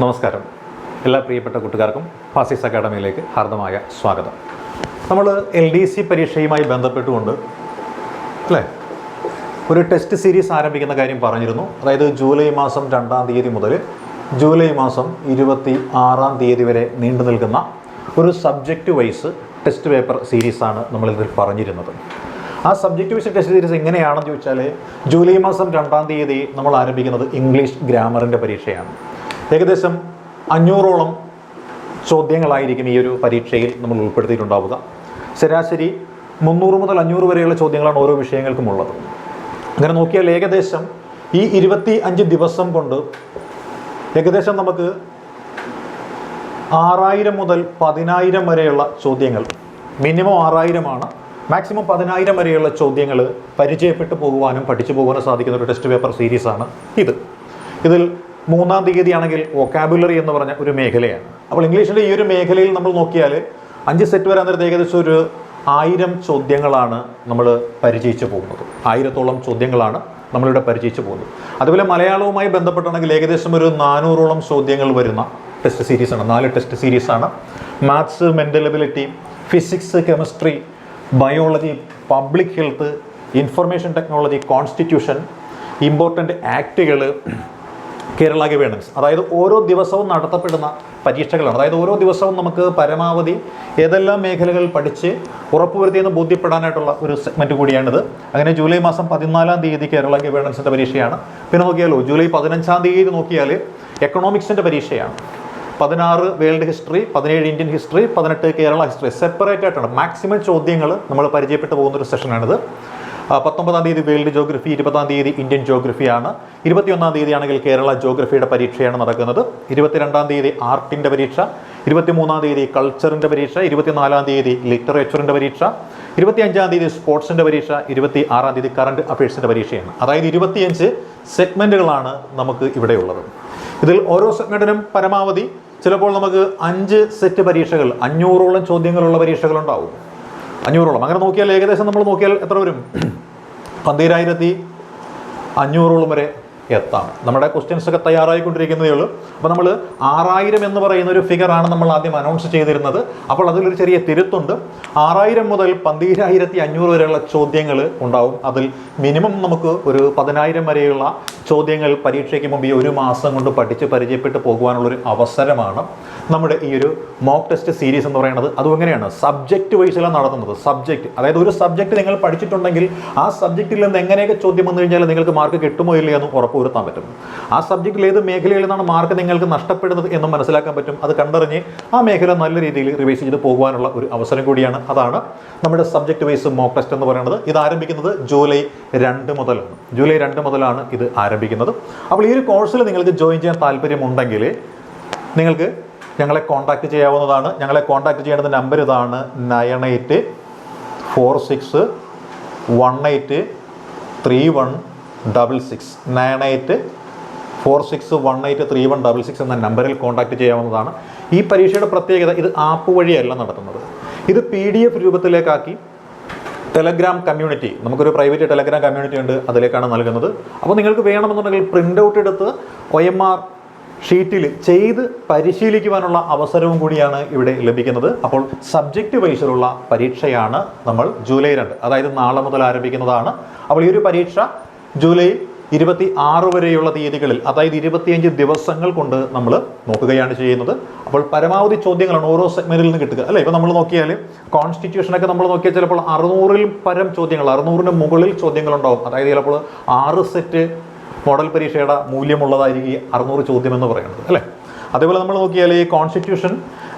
നമസ്കാരം. എല്ലാ പ്രിയപ്പെട്ട കൂട്ടുകാർക്കും ഫാസിസ് അക്കാഡമിയിലേക്ക് ഹാർദമായ സ്വാഗതം. നമ്മൾ എൽ ഡി സി പരീക്ഷയുമായി ബന്ധപ്പെട്ടുകൊണ്ട് അല്ലേ? ഒരു ടെസ്റ്റ് സീരീസ് ആരംഭിക്കുന്ന കാര്യം പറഞ്ഞിരുന്നു. അതായത് ജൂലൈ മാസം രണ്ടാം തീയതി മുതൽ ജൂലൈ മാസം ഇരുപത്തി ആറാം തീയതി വരെ നീണ്ടു നിൽക്കുന്ന ഒരു സബ്ജക്റ്റ് വൈസ് ടെസ്റ്റ് പേപ്പർ സീരീസാണ് നമ്മളിതിൽ പറഞ്ഞിരുന്നത്. ആ സബ്ജക്റ്റ് വൈസ് ടെസ്റ്റ് സീരീസ് എങ്ങനെയാണെന്ന് ചോദിച്ചാൽ ജൂലൈ മാസം രണ്ടാം തീയതി നമ്മൾ ആരംഭിക്കുന്നത് ഇംഗ്ലീഷ് ഗ്രാമറിന്റെ പരീക്ഷയാണ്. ഏകദേശം അഞ്ഞൂറോളം ചോദ്യങ്ങളായിരിക്കും ഈ ഒരു പരീക്ഷയിൽ നമ്മൾ ഉൾപ്പെടുത്തിയിട്ടുണ്ടാവുക. ശരാശരി മുന്നൂറ് മുതൽ അഞ്ഞൂറ് വരെയുള്ള ചോദ്യങ്ങളാണ് ഓരോ വിഷയങ്ങൾക്കും ഉള്ളത്. അങ്ങനെ നോക്കിയാൽ ഏകദേശം ഈ ഇരുപത്തി അഞ്ച് ദിവസം കൊണ്ട് ഏകദേശം നമുക്ക് ആറായിരം മുതൽ പതിനായിരം വരെയുള്ള ചോദ്യങ്ങൾ മിനിമം ആറായിരമാണ്. മാക്സിമം പതിനായിരം വരെയുള്ള ചോദ്യങ്ങൾ പരിചയപ്പെട്ടു പോകുവാനും പഠിച്ചു പോകുവാനും സാധിക്കുന്ന ഒരു ടെസ്റ്റ് പേപ്പർ സീരീസാണ് ഇത്. ഇതിൽ മൂന്നാം തീയതി ആണെങ്കിൽ വൊക്കാബുലറി എന്ന് പറഞ്ഞ ഒരു മേഖലയാണ്. അപ്പോൾ ഇംഗ്ലീഷിന്റെ ഈ ഒരു മേഖലയിൽ നമ്മൾ നോക്കിയാൽ അഞ്ച് സെറ്റ് വരാൻ നേരത്തെ ഏകദേശം ഒരു ആയിരം ചോദ്യങ്ങളാണ് നമ്മൾ പരിചയിച്ചു പോകുന്നത്. ആയിരത്തോളം ചോദ്യങ്ങളാണ് നമ്മളിവിടെ പരിചയിച്ചു പോകുന്നത്. അതുപോലെ മലയാളവുമായി ബന്ധപ്പെട്ടാണെങ്കിൽ ഏകദേശം ഒരു നാനൂറോളം ചോദ്യങ്ങൾ വരുന്ന ടെസ്റ്റ് സീരീസാണ് നാല് test സീരീസാണ് maths mental ability physics chemistry biology public health information technology constitution important ആക്റ്റുകൾ Kerala governance അതായത് ഓരോ ദിവസവും നടത്തപ്പെടുന്ന പരീക്ഷകളാണ്. അതായത് ഓരോ ദിവസവും നമുക്ക് പരമാവധി ഏതെല്ലാം മേഖലകൾ പഠിച്ച് ഉറപ്പുവരുത്തിയെന്ന് ബോധ്യപ്പെടാനായിട്ടുള്ള ഒരു സെഗ്മെന്റ് കൂടിയാണിത്. അങ്ങനെ ജൂലൈ മാസം പതിനാലാം തീയതി കേരള ഗവേണൻസിന്റെ പരീക്ഷയാണ്. പിന്നെ നോക്കിയാലോ ജൂലൈ പതിനഞ്ചാം തീയതി നോക്കിയാൽ എക്കണോമിക്സിന്റെ പരീക്ഷയാണ്. പതിനാറ് വേൾഡ് ഹിസ്റ്ററി പതിനേഴ് ഇന്ത്യൻ ഹിസ്റ്ററി പതിനെട്ട് കേരള ഹിസ്റ്ററി. സെപ്പറേറ്റ് ആയിട്ടാണ്. മാക്സിമം ചോദ്യങ്ങൾ നമ്മൾ പരിചയപ്പെട്ടു പോകുന്ന ഒരു സെഷനാണിത് പത്തൊമ്പതാം തീയതി വേൾഡ് ജോഗ്രഫി ഇരുപതാം തീയതി ഇന്ത്യൻ ജോഗ്രഫിയാണ്. ഇരുപത്തിയൊന്നാം തീയതി ആണെങ്കിൽ കേരള ജോഗ്രഫിയുടെ പരീക്ഷയാണ് നടക്കുന്നത്. ഇരുപത്തിരണ്ടാം തീയതി ആർട്ടിന്റെ പരീക്ഷ ഇരുപത്തിമൂന്നാം തീയതി കൾച്ചറിന്റെ പരീക്ഷ ഇരുപത്തിനാലാം തീയതി ലിറ്ററേച്ചറിന്റെ പരീക്ഷ ഇരുപത്തിയഞ്ചാം തീയതി സ്പോർട്സിന്റെ പരീക്ഷ ഇരുപത്തി ആറാം തീയതി കറണ്ട് അഫയേഴ്സിന്റെ പരീക്ഷയാണ്. അതായത് ഇരുപത്തിയഞ്ച് സെഗ്മെന്റുകളാണ് നമുക്ക് ഇവിടെയുള്ളത് ഇതിൽ ഓരോ സെഗ്മെന്റിനും പരമാവധി ചിലപ്പോൾ നമുക്ക് അഞ്ച് സെറ്റ് പരീക്ഷകൾ അഞ്ഞൂറോളം ചോദ്യങ്ങളുള്ള പരീക്ഷകളുണ്ടാവും. അഞ്ഞൂറോളം. അങ്ങനെ നോക്കിയാൽ ഏകദേശം നമ്മൾ നോക്കിയാൽ എത്ര വരും? പന്തീരായിരത്തി അഞ്ഞൂറോളം വരെ എത്താം. നമ്മുടെ ക്വസ്റ്റ്യൻസ് ഒക്കെ തയ്യാറായിക്കൊണ്ടിരിക്കുന്നതേ ഉള്ളൂ. അപ്പോൾ നമ്മൾ ആറായിരം എന്ന് പറയുന്ന ഒരു ഫിഗറാണ് നമ്മൾ ആദ്യം അനൗൺസ് ചെയ്തിരുന്നത്. അപ്പോൾ അതിലൊരു ചെറിയ തിരുത്തുണ്ട്. ആറായിരം മുതൽ പന്തീരായിരത്തി അഞ്ഞൂറ് വരെയുള്ള ചോദ്യങ്ങൾ ഉണ്ടാവും. അതിൽ മിനിമം നമുക്ക് ഒരു പതിനായിരം വരെയുള്ള ചോദ്യങ്ങൾ പരീക്ഷയ്ക്ക് മുമ്പ് ഒരു മാസം കൊണ്ട് പഠിച്ച് പരിചയപ്പെട്ട് പോകുവാനുള്ളൊരു അവസരമാണ്. നമ്മുടെ ഈ ഒരു മോക്ക് ടെസ്റ്റ് സീരീസ് എന്ന് പറയുന്നത് അതും എങ്ങനെയാണ്? സബ്ജക്റ്റ് വൈസിലാണ് നടത്തുന്നത്. സബ്ജക്റ്റ് അതായത് ഒരു സബ്ജക്റ്റ് നിങ്ങൾ പഠിച്ചിട്ടുണ്ടെങ്കിൽ ആ സബ്ജക്റ്റിൽ നിന്ന് എങ്ങനെയൊക്കെ ചോദ്യം വന്നു കഴിഞ്ഞാൽ നിങ്ങൾക്ക് മാർക്ക് കിട്ടുമോ ഇല്ലയോ എന്ന് ഉറപ്പുവരുത്താൻ പറ്റും. ആ സബ്ജക്റ്റിൽ ഏത് മേഖലയിൽ നിന്നാണ് മാർക്ക് നിങ്ങൾക്ക് നഷ്ടപ്പെടുന്നത് എന്ന് മനസ്സിലാക്കാൻ പറ്റും. അത് കണ്ടറിഞ്ഞ് ആ മേഖല നല്ല രീതിയിൽ റിവൈസ് ചെയ്ത് പോകാനുള്ള ഒരു അവസരം കൂടിയാണ്. അതാണ് നമ്മുടെ സബ്ജക്റ്റ് വൈസ് മോക്ക് ടെസ്റ്റ് എന്ന് പറയുന്നത്. ഇത് ആരംഭിക്കുന്നത് ജൂലൈ രണ്ട് മുതലാണ്. ജൂലൈ രണ്ട് മുതലാണ് ഇത് ആരംഭിക്കുന്നത്. അപ്പോൾ ഈ ഒരു കോഴ്സിൽ നിങ്ങൾക്ക് ജോയിൻ ചെയ്യാൻ താല്പര്യമുണ്ടെങ്കിൽ നിങ്ങൾക്ക് ഞങ്ങളെ കോൺടാക്റ്റ് ചെയ്യാവുന്നതാണ്. ഞങ്ങളെ കോൺടാക്റ്റ് ചെയ്യേണ്ട നമ്പർ ഇതാണ് nine eight four six one eight three one double six nine eight four six one eight three one double six എന്ന നമ്പറിൽ കോൺടാക്റ്റ് ചെയ്യാവുന്നതാണ്. ഈ പരീക്ഷയുടെ പ്രത്യേകത ഇത് ആപ്പ് വഴിയല്ല നടത്തുന്നത്. ഇത് പി ഡി എഫ് രൂപത്തിലേക്കാക്കി ടെലഗ്രാം കമ്മ്യൂണിറ്റി നമുക്കൊരു പ്രൈവറ്റ് ടെലഗ്രാം കമ്മ്യൂണിറ്റി ഉണ്ട് അതിലേക്കാണ് നൽകുന്നത്. അപ്പോൾ നിങ്ങൾക്ക് വേണമെന്നുണ്ടെങ്കിൽ പ്രിന്റ് ഔട്ട് എടുത്ത് ഒ എം ആർ ഷീറ്റിൽ ചെയ്ത് പരിശീലിക്കുവാനുള്ള അവസരവും കൂടിയാണ് ഇവിടെ ലഭിക്കുന്നത്. അപ്പോൾ സബ്ജക്റ്റ് വൈസിലുള്ള പരീക്ഷയാണ് നമ്മൾ ജൂലൈ രണ്ട് അതായത് നാളെ മുതൽ ആരംഭിക്കുന്നതാണ്. അപ്പോൾ ഈ ഒരു പരീക്ഷ ജൂലൈ ഇരുപത്തി ആറ് വരെയുള്ള തീയതികളിൽ അതായത് ഇരുപത്തിയഞ്ച് ദിവസങ്ങൾ കൊണ്ട് നമ്മൾ നോക്കുകയാണ് ചെയ്യുന്നത്. അപ്പോൾ പരമാവധി ചോദ്യങ്ങളാണ് ഓരോ സെഗ്മെന്റിൽ നിന്ന് കിട്ടുക. അല്ലേ? ഇപ്പോൾ നമ്മൾ നോക്കിയാൽ കോൺസ്റ്റിറ്റ്യൂഷനൊക്കെ നമ്മൾ നോക്കിയാൽ ചിലപ്പോൾ അറുന്നൂറിൽ പരം ചോദ്യങ്ങൾ അറുന്നൂറിന് മുകളിൽ ചോദ്യങ്ങളുണ്ടാവും. അതായത് ചിലപ്പോൾ ആറ് സെറ്റ് മോഡൽ പരീക്ഷയുടെ മൂല്യമുള്ളതായിരിക്കും ഈ അറുന്നൂറ് ചോദ്യം എന്ന് പറയുന്നത് അല്ലേ? അതേപോലെ നമ്മൾ നോക്കിയാൽ ഈ കോൺസ്റ്റിറ്റ്യൂഷൻ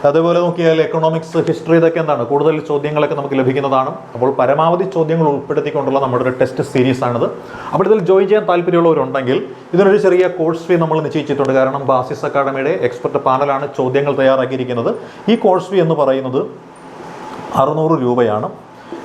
അതേപോലെ നോക്കിയാൽ എക്കണോമിക്സ് ഹിസ്റ്ററി ഇതൊക്കെ എന്താണ്? കൂടുതൽ ചോദ്യങ്ങളൊക്കെ നമുക്ക് ലഭിക്കുന്നതാണ്. അപ്പോൾ പരമാവധി ചോദ്യങ്ങൾ ഉൾപ്പെടുത്തിക്കൊണ്ടുള്ള നമ്മുടെ ഒരു ടെസ്റ്റ് സീരീസ് ആണിത്. അപ്പോൾ ഇതിൽ ജോയിൻ ചെയ്യാൻ താല്പര്യമുള്ളവരുണ്ടെങ്കിൽ ഇതിനൊരു ചെറിയ കോഴ്സ് ഫീ നമ്മൾ നിശ്ചയിച്ചിട്ടുണ്ട്. കാരണം ബാസിസ് അക്കാഡമിയുടെ എക്സ്പെർട്ട് പാനലാണ് ചോദ്യങ്ങൾ തയ്യാറാക്കിയിരിക്കുന്നത്. ഈ കോഴ്സ് ഫീ എന്ന് പറയുന്നത് അറുന്നൂറ് രൂപയാണ്.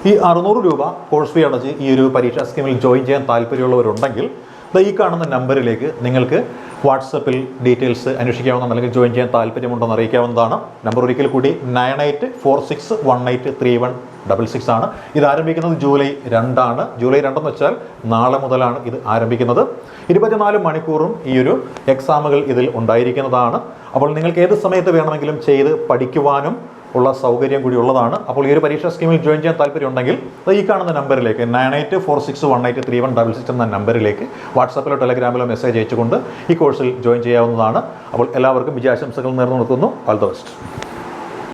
ഈ അറുന്നൂറ് രൂപ കോഴ്സ് ഫീ അടച്ച് ഈ ഒരു പരീക്ഷാ സ്കീമിൽ ജോയിൻ ചെയ്യാൻ താല്പര്യമുള്ളവരുണ്ടെങ്കിൽ ഈ കാണുന്ന നമ്പറിലേക്ക് നിങ്ങൾക്ക് വാട്സപ്പിൽ ഡീറ്റെയിൽസ് അന്വേഷിക്കാവുന്ന അല്ലെങ്കിൽ ജോയിൻ ചെയ്യാൻ താല്പര്യമുണ്ടെന്ന് അറിയിക്കാവുന്നതാണ്. നമ്പർ ഒരിക്കൽ കൂടി nine eight four six one eight three one double six ആണ്. ഇത് ആരംഭിക്കുന്നത് ജൂലൈ രണ്ടാണ്. ജൂലൈ രണ്ടെന്ന് വെച്ചാൽ നാളെ മുതലാണ് ഇത് ആരംഭിക്കുന്നത്. ഇരുപത്തിനാല് മണിക്കൂറും ഈ ഒരു എക്സാമുകൾ ഇതിൽ ഉണ്ടായിരിക്കുന്നതാണ്. അപ്പോൾ നിങ്ങൾക്ക് ഏത് സമയത്ത് വേണമെങ്കിലും ചെയ്ത് പഠിക്കുവാനും ഉള്ള സൗകര്യം കൂടി ഉള്ളതാണ്. അപ്പോൾ ഈ ഒരു പരീക്ഷാ സ്കീമിൽ ജോയിൻ ചെയ്യാൻ താല്പര്യമുണ്ടെങ്കിൽ അത് ഈ കാണുന്ന നമ്പറിലേക്ക് nine eight four six one eight three one double six എന്ന നമ്പറിലേക്ക് വാട്സാപ്പിലോ ടെലഗ്രാമിലോ മെസ്സേജ് അയച്ചുകൊണ്ട് ഈ കോഴ്സിൽ ജോയിൻ ചെയ്യാവുന്നതാണ്. അപ്പോൾ എല്ലാവർക്കും വിജയാശംസകൾ നേർന്നു നിർത്തുന്നു ഓൾ ദ ബെസ്റ്റ്